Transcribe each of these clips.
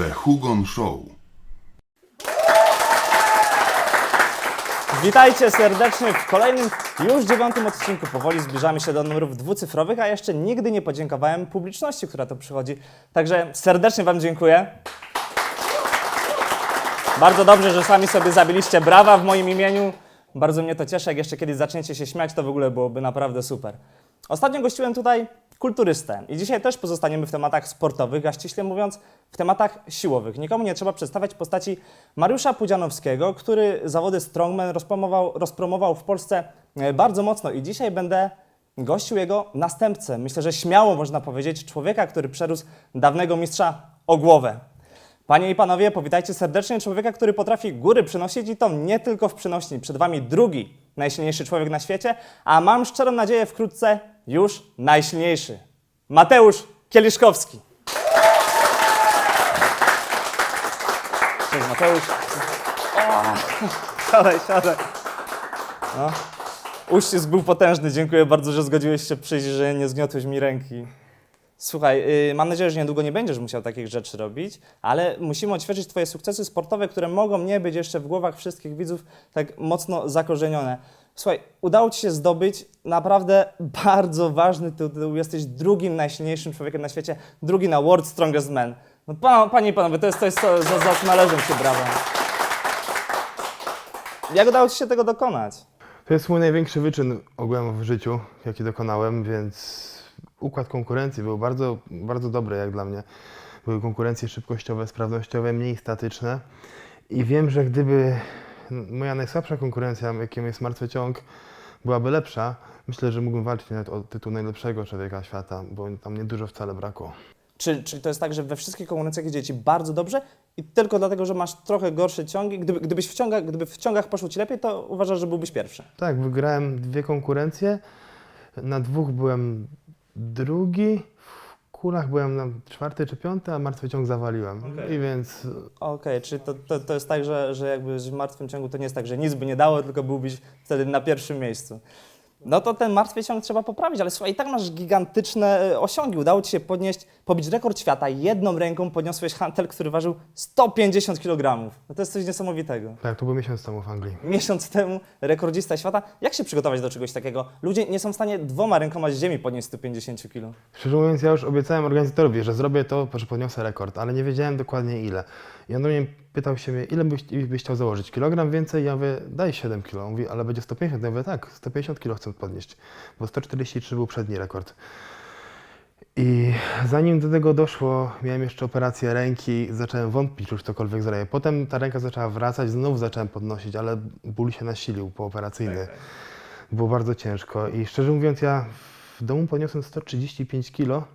The Hugon Show. Witajcie serdecznie w kolejnym, już dziewiątym odcinku. Powoli zbliżamy się do numerów dwucyfrowych, a jeszcze nigdy nie podziękowałem publiczności, która tu przychodzi. Także serdecznie Wam dziękuję. Bardzo dobrze, że sami sobie zabiliście brawa w moim imieniu. Bardzo mnie to cieszy. Jak jeszcze kiedyś zaczniecie się śmiać, to w ogóle byłoby naprawdę super. Ostatnio gościłem tutaj kulturystę i dzisiaj też pozostaniemy w tematach sportowych, a ściśle mówiąc w tematach siłowych. Nikomu nie trzeba przedstawiać postaci Mariusza Pudzianowskiego, który zawody strongman rozpromował, rozpromował w Polsce e, bardzo mocno i dzisiaj będę gościł jego następcę. Myślę, że śmiało można powiedzieć człowieka, który przerósł dawnego mistrza o głowę. Panie i panowie, powitajcie serdecznie człowieka, który potrafi góry przynosić i to nie tylko w przynośni. Przed wami drugi najsilniejszy człowiek na świecie, a mam szczerą nadzieję wkrótce już najsilniejszy. Mateusz Kieliszkowski. Cześć Mateusz. Siadaj, siadaj. No. Uścisk był potężny, dziękuję bardzo, że zgodziłeś się przyjść, że nie zgniotłeś mi ręki. Słuchaj, yy, mam nadzieję, że niedługo nie będziesz musiał takich rzeczy robić, ale musimy odświeżyć Twoje sukcesy sportowe, które mogą nie być jeszcze w głowach wszystkich widzów tak mocno zakorzenione. Słuchaj, udało Ci się zdobyć naprawdę bardzo ważny tytuł. Jesteś drugim najsilniejszym człowiekiem na świecie, drugi na World Strongest Man. No, pa, panie i panowie, to jest coś, co, za, za co należą się brawa. Jak udało Ci się tego dokonać? To jest mój największy wyczyn ogółem w życiu, jaki dokonałem, więc układ konkurencji był bardzo, bardzo dobry jak dla mnie. Były konkurencje szybkościowe, sprawnościowe, mniej statyczne i wiem, że gdyby moja najsłabsza konkurencja, jaką jest martwy ciąg, byłaby lepsza, myślę, że mógłbym walczyć nawet o tytuł najlepszego człowieka świata, bo tam niedużo wcale brakło. Czy, czyli to jest tak, że we wszystkich konkurencjach idzie Ci bardzo dobrze i tylko dlatego, że masz trochę gorsze ciągi, gdyby, gdybyś w ciągach, gdyby w ciągach poszło Ci lepiej, to uważasz, że byłbyś pierwszy. Tak, wygrałem dwie konkurencje. Na dwóch byłem drugi, kulach byłem na czwarty czy piąty, a martwy ciąg zawaliłem. Okej. I więc Okej, czyli to, to, to jest tak, że, że jakbyś w martwym ciągu to nie jest tak, że nic by nie dało, tylko byłbyś wtedy na pierwszym miejscu. No to ten martwy ciąg trzeba poprawić, ale słuchaj, i tak masz gigantyczne e, osiągi. Udało Ci się podnieść, pobić rekord świata. Jedną ręką podniosłeś hantel, który ważył 150 kg. No to jest coś niesamowitego. tak, to był miesiąc temu w Anglii. Miesiąc temu rekordzista świata. Jak się przygotować do czegoś takiego? Ludzie nie są w stanie dwoma rękoma z ziemi podnieść 150 kg. Szczerze mówiąc, ja już obiecałem organizatorowi, że zrobię to, że podniosę rekord, ale nie wiedziałem dokładnie ile. I on do mnie pytał się mnie, ile byś, byś chciał założyć? Kilogram więcej? Ja mówię, daj 7 kg. On mówi, ale będzie 150. Ja mówię, tak, 150 kg chcę podnieść, bo 143 był przedni rekord. I zanim do tego doszło, miałem jeszcze operację ręki, zacząłem wątpić, czy już cokolwiek zrobię. Potem ta ręka zaczęła wracać, znowu zacząłem podnosić, ale ból się nasilił pooperacyjny. Było bardzo ciężko i szczerze mówiąc, ja w domu podniosłem 135 kg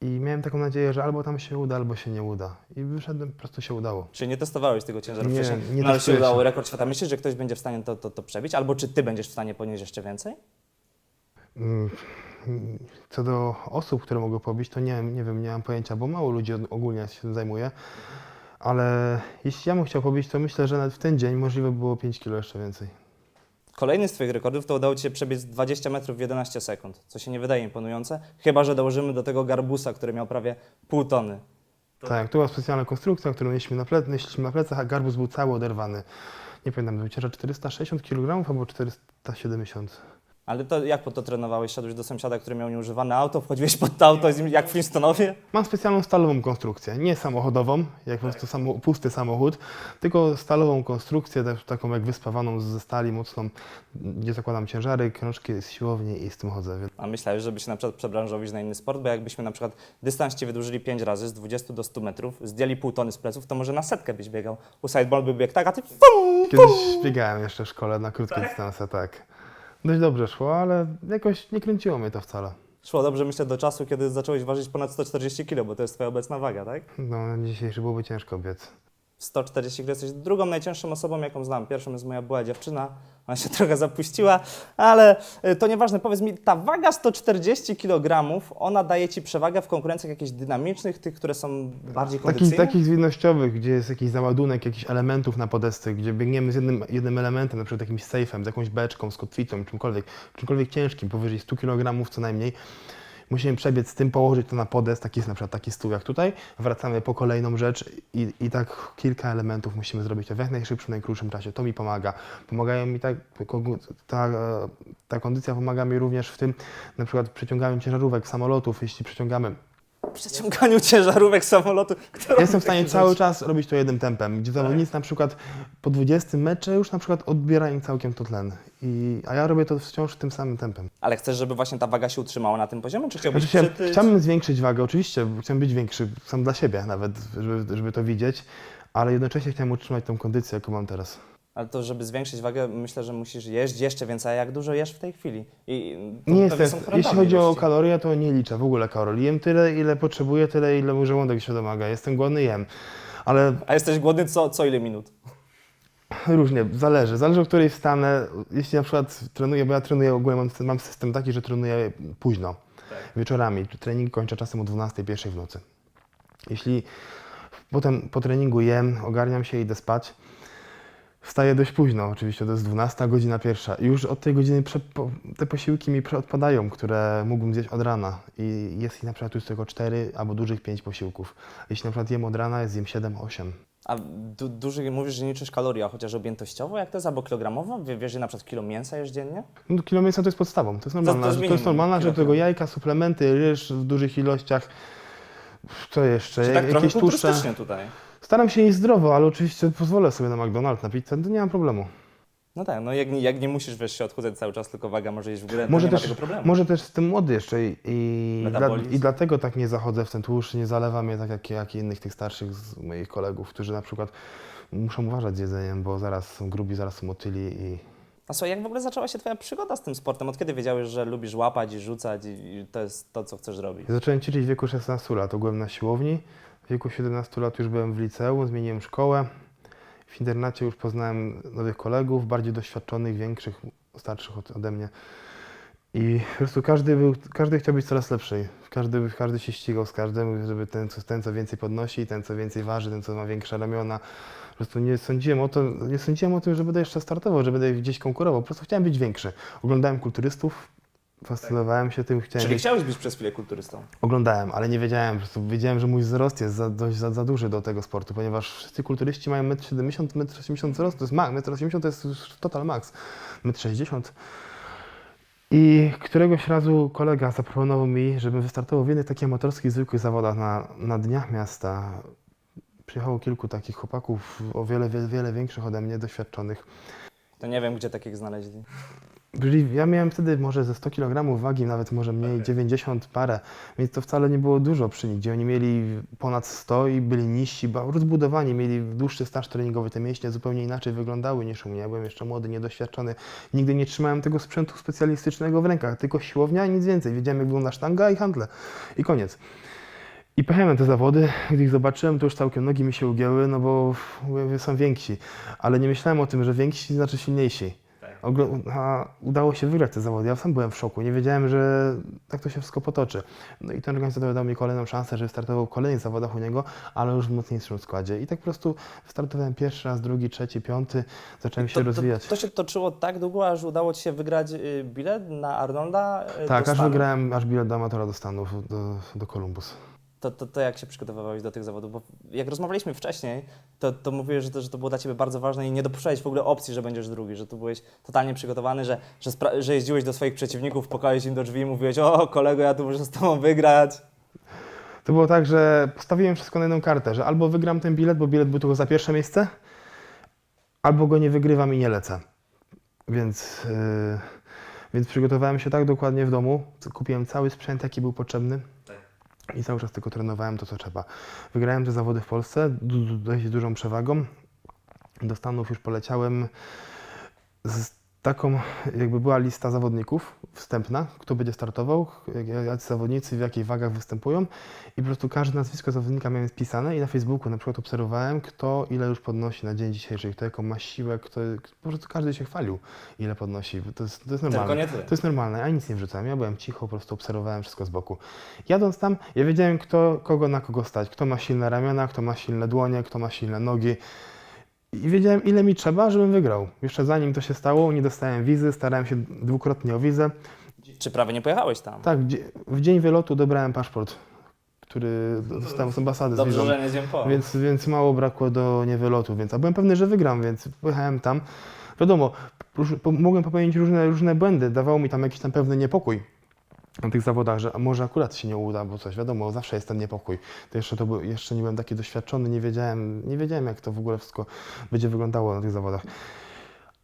i miałem taką nadzieję, że albo tam się uda, albo się nie uda. I wyszedłem, po prostu się udało. Czyli nie testowałeś tego ciężaru Nie, wcześniej, nie no, ale się udało rekord świata. Myślisz, że ktoś będzie w stanie to, to, to przebić? Albo czy ty będziesz w stanie podnieść jeszcze więcej? Mm, Co do osób, które mogą pobić, to nie, nie wiem, nie mam pojęcia, bo mało ludzi od- ogólnie się tym zajmuje. Ale jeśli ja bym chciał pobić, to myślę, że nawet w ten dzień możliwe było 5 kg jeszcze więcej. Kolejny z twoich rekordów to udało ci się przebiec 20 metrów w 11 sekund, co się nie wydaje imponujące, chyba że dołożymy do tego garbusa, który miał prawie pół tony. Tak, to była specjalna konstrukcja, którą nieśliśmy na, ple- nieśliśmy na plecach, a garbus był cały oderwany. Nie pamiętam, był ciężar 460 kg albo 470. Ale to jak po to trenowałeś? Szedłeś do sąsiada, który miał nieużywane auto, wchodziłeś pod to auto z nim jak Flintstonowie? Mam specjalną stalową konstrukcję, nie samochodową, jak po prostu samo, pusty samochód, tylko stalową konstrukcję, też taką jak wyspawaną ze stali mocną, gdzie zakładam ciężary, krążki z siłowni i z tym chodzę. Więc A myślałeś, żeby się na przykład przebranżowić na inny sport, bo jakbyśmy na przykład dystans ci wydłużyli 5 razy z 20 do 100 metrów, zdjęli pół tony z pleców, to może na setkę byś biegał. U sideball by biegł tak, a ty fum! Kiedyś biegałem jeszcze w szkole na krótkie dystanse, tak. Dość dobrze szło, ale jakoś nie kręciło mnie to wcale. Szło dobrze, myślę, do czasu, kiedy zacząłeś ważyć ponad 140 kg, bo to jest twoja obecna waga, tak? No, na dzisiejszy byłoby ciężko biec. 140 kg jesteś drugą najcięższą osobą, jaką znam. Pierwszą jest moja była dziewczyna, ona się trochę zapuściła, ale y, to nieważne. Powiedz mi, ta waga 140 kg, ona daje Ci przewagę w konkurencjach jakichś dynamicznych, tych, które są bardziej Takich, kondycyjne? takich zwinnościowych, gdzie jest jakiś załadunek jakichś elementów na podesty, gdzie biegniemy z jednym, jednym elementem, na przykład jakimś sejfem, z jakąś beczką, z kotwicą, czymkolwiek, czymkolwiek ciężkim, powyżej 100 kg co najmniej. Musimy przebiec z tym, położyć to na podest, taki jest na przykład taki stół jak tutaj, wracamy po kolejną rzecz i, i tak kilka elementów musimy zrobić w jak najszybszym, najkrótszym czasie. To mi pomaga. Pomagają mi tak, ta, ta kondycja pomaga mi również w tym, na przykład w przeciąganiu ciężarówek, samolotów, jeśli przeciągamy Przeciąganiu ciężarówek samolotu. Jestem w stanie cały rzeczy? czas robić to jednym tempem, gdzie zawodnicy na przykład po 20 mecze już na przykład odbierają całkiem to tlen. I, a ja robię to wciąż tym samym tempem. Ale chcesz, żeby właśnie ta waga się utrzymała na tym poziomie, czy chciałbyś Znaczy, przytyć? chciałbym zwiększyć wagę, oczywiście, chciałbym być większy, sam dla siebie nawet, żeby, żeby to widzieć, ale jednocześnie chciałem utrzymać tą kondycję, jaką mam teraz. Ale to, żeby zwiększyć wagę, myślę, że musisz jeść jeszcze więcej. A jak dużo jesz w tej chwili? I to Nie pewnie jest, jeśli chodzi o ilości. kalorie, to nie liczę w ogóle kalorii. Jem tyle, ile potrzebuję, tyle, ile mój żołądek się domaga. Jestem głodny, jem. Ale A jesteś głodny co, co ile minut? Różnie, zależy. Zależy, o której wstanę. Jeśli na przykład trenuję, bo ja trenuję ogólnie, mam, mam system taki, że trenuję późno, wieczorami. Trening kończę czasem o 12, 1 w nocy. Jeśli potem po treningu jem, ogarniam się, idę spać, wstaję dość późno, oczywiście to jest 12, godzina pierwsza. I już od tej godziny te posiłki mi odpadają, które mógłbym zjeść od rana. I jest ich na przykład już tylko 4 albo dużych 5 posiłków. Jeśli na przykład jem od rana, zjem 7, 8. A du, duży, mówisz, że nie liczysz kalorii, a chociaż objętościowo, jak to jest, albo kilogramowo? Wie- Wiesz, że na przykład kilo mięsa jesz dziennie? No, kilo mięsa to jest podstawą. To jest normalne. to jest To, jest że kilogram. tego jajka, suplementy, ryż w dużych ilościach. Co jeszcze? Czy tak Jak- Jakieś tłuszcze. tutaj? Staram się jeść zdrowo, ale oczywiście pozwolę sobie na McDonald's, na pizzę, to nie mam problemu. No tak, no jak, nie- jak nie musisz wiesz, się odchudzać cały czas, tylko waga może iść w górę, to Może nie ma też, tego problemu. może też jestem młody jeszcze i, i, dla, Metabolizm. i dlatego tak nie zachodzę w ten tłuszcz, nie zalewam je tak jak, jak innych tych starszych z moich kolegów, którzy na przykład muszą uważać z jedzeniem, bo zaraz są grubi, zaraz są motyli i A słuchaj, jak w ogóle zaczęła się Twoja przygoda z tym sportem? Od kiedy wiedziałeś, że lubisz łapać i rzucać i, i to jest to, co chcesz robić? Ja Zacząłem ćwiczyć w wieku 16 lat. Byłem na siłowni. W wieku 17 lat już byłem w liceum, zmieniłem szkołę. W internacie już poznałem nowych kolegów, bardziej doświadczonych, większych, starszych od, ode mnie. I po prostu każdy, był, każdy chciał być coraz lepszy. Każdy, każdy się ścigał z każdym, żeby ten, ten co więcej podnosi, ten co więcej waży, ten co ma większe ramiona. Po prostu nie sądziłem o, to, nie sądziłem o tym, że będę jeszcze startował, że będę gdzieś konkurował. Po prostu chciałem być większy. Oglądałem kulturystów, fascynowałem się tym, chciałem Czyli być chciałeś być przez chwilę kulturystą? Oglądałem, ale nie wiedziałem, po prostu wiedziałem, że mój wzrost jest za, dość za, za duży do tego sportu, ponieważ wszyscy kulturyści mają 1,70 m, 1,80 m wzrostu, to jest max, 1,80 m to jest już total max, 1,60 m. I któregoś razu kolega zaproponował mi, żebym wystartował w jednych takich amatorskich, zwykłych zawodach na, na dniach miasta. Przyjechało kilku takich chłopaków, o wiele, wiele, wiele większych ode mnie, doświadczonych. To nie wiem, gdzie takich znaleźli. Byli, ja miałem wtedy może ze 100 kg wagi, nawet może mniej, 90 parę, więc to wcale nie było dużo przy nich, gdzie oni mieli ponad 100 i byli niżsi, ba- rozbudowani, mieli dłuższy staż treningowy, te mięśnie zupełnie inaczej wyglądały niż u mnie. Ja byłem jeszcze młody, niedoświadczony, nigdy nie trzymałem tego sprzętu specjalistycznego w rękach, tylko siłownia i nic więcej. Wiedziałem, jak wygląda sztanga i handle. I koniec. I pojechałem te zawody, gdy ich zobaczyłem, to już całkiem nogi mi się ugięły, no bo są więksi, ale nie myślałem o tym, że więksi znaczy silniejsi. A udało się wygrać te zawody. Ja sam byłem w szoku. Nie wiedziałem, że tak to się wszystko potoczy. No i ten organizator dał mi kolejną szansę, żeby startował w kolejnych zawodach u niego, ale już w mocniejszym składzie. I tak po prostu startowałem pierwszy raz, drugi, trzeci, piąty. Zacząłem się to, rozwijać. To, to się toczyło tak długo, aż udało Ci się wygrać y, bilet na Arnolda? y, tak, aż Stanów. wygrałem aż bilet do amatora do Stanów, do, do Columbus. To, to, to jak się przygotowywałeś do tych zawodów? Bo jak rozmawialiśmy wcześniej, to, to mówiłeś, że to, że to było dla Ciebie bardzo ważne i nie dopuszczałeś w ogóle opcji, że będziesz drugi, że tu byłeś totalnie przygotowany, że, że, że jeździłeś do swoich przeciwników, pukałeś im do drzwi i mówiłeś, o kolego, ja tu muszę z Tobą wygrać. To było tak, że postawiłem wszystko na jedną kartę, że albo wygram ten bilet, bo bilet był tylko za pierwsze miejsce, albo go nie wygrywam i nie lecę. Więc, yy, więc przygotowałem się tak dokładnie w domu, kupiłem cały sprzęt, jaki był potrzebny i cały czas tylko trenowałem to, co trzeba. Wygrałem te zawody w Polsce dość dużą przewagą. Do Stanów już poleciałem z taką, jakby była lista zawodników wstępna, kto będzie startował, jacy zawodnicy w jakich wagach występują i po prostu każde nazwisko zawodnika miałem spisane i na Facebooku na przykład obserwowałem, kto ile już podnosi na dzień dzisiejszy, kto jaką ma siłę, kto, po prostu każdy się chwalił, ile podnosi. To jest, to jest normalne. To jest normalne, ja nic nie wrzucałem, ja byłem cicho, po prostu obserwowałem wszystko z boku. Jadąc tam, ja wiedziałem, kto, kogo na kogo stać, kto ma silne ramiona, kto ma silne dłonie, kto ma silne nogi. I wiedziałem, ile mi trzeba, żebym wygrał. Jeszcze zanim to się stało, nie dostałem wizy, starałem się dwukrotnie o wizę. czy prawie nie pojechałeś tam? Tak, w dzie- w dzień wylotu dobrałem paszport, który dostałem z ambasady z Dobrze, wizą. że nie zjem po. Więc, więc mało brakło do niewylotu, więc a byłem pewny, że wygram, więc pojechałem tam. Wiadomo, mogłem popełnić różne, różne błędy, dawało mi tam jakiś tam pewny niepokój na tych zawodach, że może akurat się nie uda, bo coś, wiadomo, zawsze jest ten niepokój. To jeszcze, to był, jeszcze nie byłem taki doświadczony, nie wiedziałem, nie wiedziałem jak to w ogóle wszystko będzie wyglądało na tych zawodach.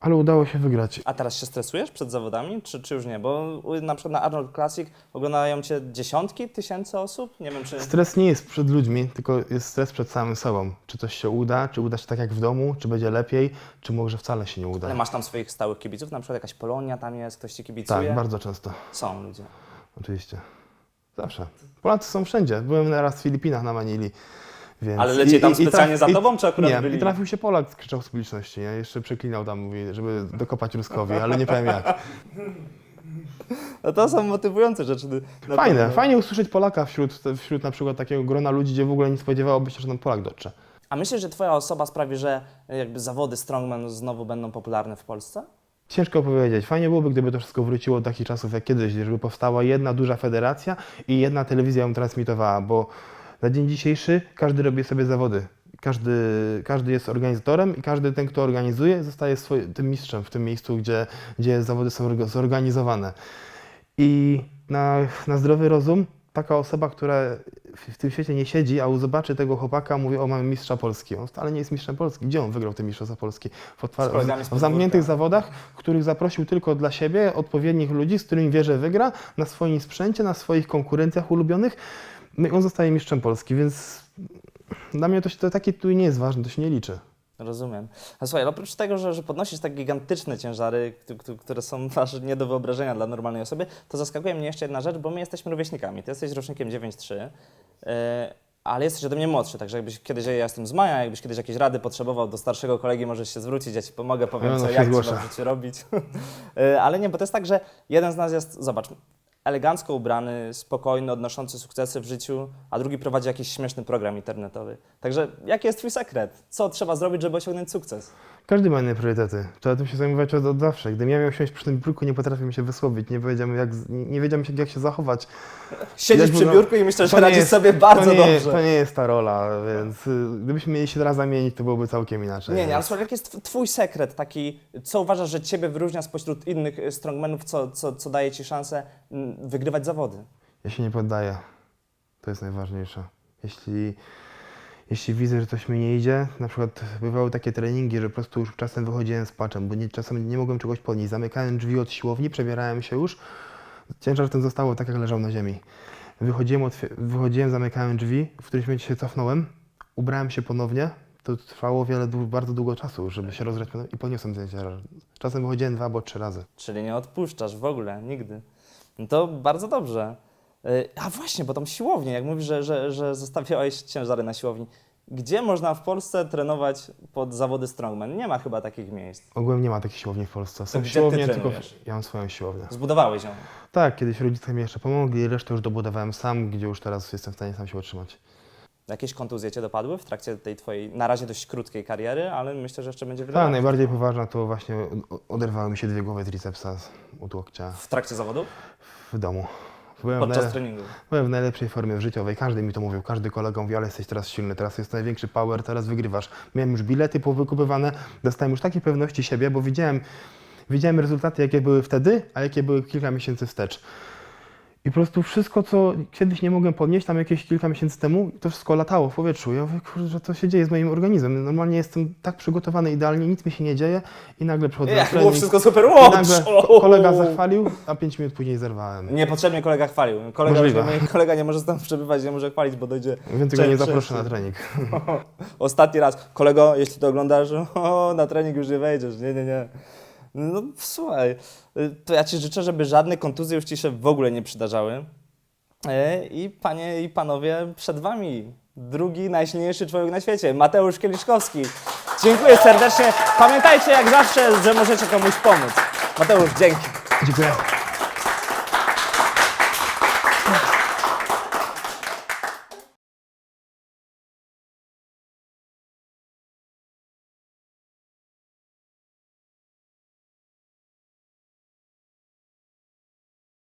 Ale udało się wygrać. A teraz się stresujesz przed zawodami, czy, czy już nie? Bo na przykład na Arnold Classic oglądają cię dziesiątki tysięcy osób. Nie wiem, czy. Stres nie jest przed ludźmi, tylko jest stres przed samym sobą. Czy coś się uda, czy uda się tak jak w domu, czy będzie lepiej, czy może wcale się nie uda. Ale masz tam swoich stałych kibiców, na przykład jakaś Polonia tam jest, ktoś ci kibicuje. Tak, bardzo często. Są ludzie. Oczywiście. Zawsze. Polacy są wszędzie. Byłem raz w Filipinach na Manili. Więc Ale lecieli tam specjalnie za i- tobą, czy akurat nie, byli? i trafił się Polak, krzyczał z publiczności. Ja jeszcze przeklinał tam, mówi, żeby dokopać Ruskowi, ale nie powiem jak. No to są motywujące rzeczy. na Fajne, pewno. fajnie usłyszeć Polaka wśród, wśród na przykład takiego grona ludzi, gdzie w ogóle nie spodziewałoby się, że tam Polak dotrze. A myślisz, że twoja osoba sprawi, że jakby zawody strongman znowu będą popularne w Polsce? Ciężko powiedzieć. Fajnie byłoby, gdyby to wszystko wróciło do takich czasów jak kiedyś, żeby powstała jedna duża federacja i jedna telewizja ją transmitowała, bo na dzień dzisiejszy każdy robi sobie zawody. Każdy, każdy jest organizatorem i każdy ten, kto organizuje, zostaje swoi- tym mistrzem w tym miejscu, gdzie, gdzie zawody są orga- zorganizowane. I na, na zdrowy rozum taka osoba, która w, tym świecie nie siedzi, a zobaczy tego chłopaka, mówi, o mamy mistrza Polski. On wcale nie jest mistrzem Polski. Gdzie on wygrał te mistrzostwa Polski? W, w, w zamkniętych zawodach, których zaprosił tylko dla siebie odpowiednich ludzi, z którymi wie, że wygra, na swoim sprzęcie, na swoich konkurencjach ulubionych. No i on zostaje mistrzem Polski, więc dla mnie to, się- to taki tu nie jest ważne, to się nie liczy. Rozumiem. A słuchaj, oprócz tego, że, że podnosisz tak gigantyczne ciężary, które są aż nie do wyobrażenia dla normalnej osoby, to zaskakuje mnie jeszcze jedna rzecz, bo my jesteśmy rówieśnikami. Ty jesteś rocznikiem 9-3, yy, ale jesteś ode mnie młodszy, także jakbyś kiedyś, ja jestem z Maja, jakbyś kiedyś jakieś rady potrzebował do starszego kolegi, możesz się zwrócić, ja ci pomogę, powiem No, no, co, jak zgłoszę. trzeba w życiu robić. Yy, ale nie, bo to jest tak, że jeden z nas jest, zobacz, elegancko ubrany, spokojny, odnoszący sukcesy w życiu, a drugi prowadzi jakiś śmieszny program internetowy. Także jaki jest twój sekret? Co trzeba zrobić, żeby osiągnąć sukces? Każdy ma inne priorytety. Trzeba tym się zajmować od, od zawsze. Gdybym ja miał siąść przy tym biurku, nie potrafię się wysłowić, nie wiedziałem jak, nie, wiedziałem jak się zachować. Siedzisz Jak przy wyglą- biurku i myślę, że radzisz jest- sobie bardzo to nie, dobrze. Jest, to nie jest ta rola, więc y, gdybyśmy mieli się teraz zamienić, to byłoby całkiem inaczej. Nie, nie, ale słuchaj, jaki jest tw- twój sekret taki, co uważasz, że ciebie wyróżnia spośród innych y, strongmanów, co, co, co daje ci szansę wygrywać zawody? Ja się nie poddaję. To jest najważniejsze. Jeśli, jeśli widzę, że coś mi nie idzie, na przykład bywały takie treningi, że po prostu już czasem wychodziłem z płaczem, bo nie, czasem nie mogłem czegoś podnieść. Zamykałem drzwi od siłowni, przebierałem się już, ciężar ten zostało tak, jak leżał na ziemi. Wychodziłem, wychodziłem zamykałem drzwi, w którymś momencie się cofnąłem, ubrałem się ponownie. To trwało wiele, bardzo długo czasu, żeby się ponownie i podniosłem ten ciężar. Czasem wychodziłem dwa albo trzy razy. Czyli nie odpuszczasz w ogóle, nigdy. No to bardzo dobrze. Y, A właśnie, bo tą siłownię, jak mówisz, że, że, że zostawiałeś ciężary na siłowni, gdzie można w Polsce trenować pod zawody strongman? Nie ma chyba takich miejsc. Ogółem nie ma takich siłowni w Polsce. Są gdzie ty siłownie, tylko trenujesz? ja mam swoją siłownię. Zbudowałeś ją. Tak, kiedyś rodzice mi jeszcze pomogli, resztę już dobudowałem sam, gdzie już teraz jestem w stanie sam się utrzymać. Jakieś kontuzje cię dopadły w trakcie tej twojej na razie dość krótkiej kariery, ale myślę, że jeszcze będzie. Tak, najbardziej poważna to właśnie o- oderwały mi się dwie głowy tricepsa z- od łokcia W trakcie zawodów? w domu. Byłem w, Podczas najle- treningu. byłem w najlepszej formie życiowej, każdy mi to mówił, każdy kolega mówi, ale jesteś teraz silny, teraz jest największy power, teraz wygrywasz. Miałem już bilety powykupywane, dostałem już takiej pewności siebie, bo widziałem, widziałem rezultaty, jakie były wtedy, a jakie były kilka miesięcy wstecz. I po prostu wszystko, co kiedyś nie mogłem podnieść, tam jakieś kilka miesięcy temu, to wszystko latało w powietrzu. Ja mówię, kurczę, co się dzieje z moim organizmem? Normalnie jestem tak przygotowany idealnie, nic mi się nie dzieje i nagle przychodzę na Jak było trening. wszystko super, I wow, nagle ko- kolega zachwalił, a pięć minut później zerwałem. Niepotrzebnie kolega chwalił. Kolega, Możliwe. mój kolega nie może tam przebywać, nie może chwalić, bo dojdzie. Więc go nie zaproszę na trening. Ostatni raz, kolego, jeśli to oglądasz, o, na trening już nie wejdziesz. Nie, nie, nie. No słuchaj, y, to ja Ci życzę, żeby żadne kontuzje już Ci się w ogóle nie przydarzały. E, I panie i panowie, przed Wami drugi najsilniejszy człowiek na świecie, Mateusz Kieliszkowski. Dziękuję serdecznie. Pamiętajcie jak zawsze, że możecie komuś pomóc. Mateusz, dzięki. Dziękuję.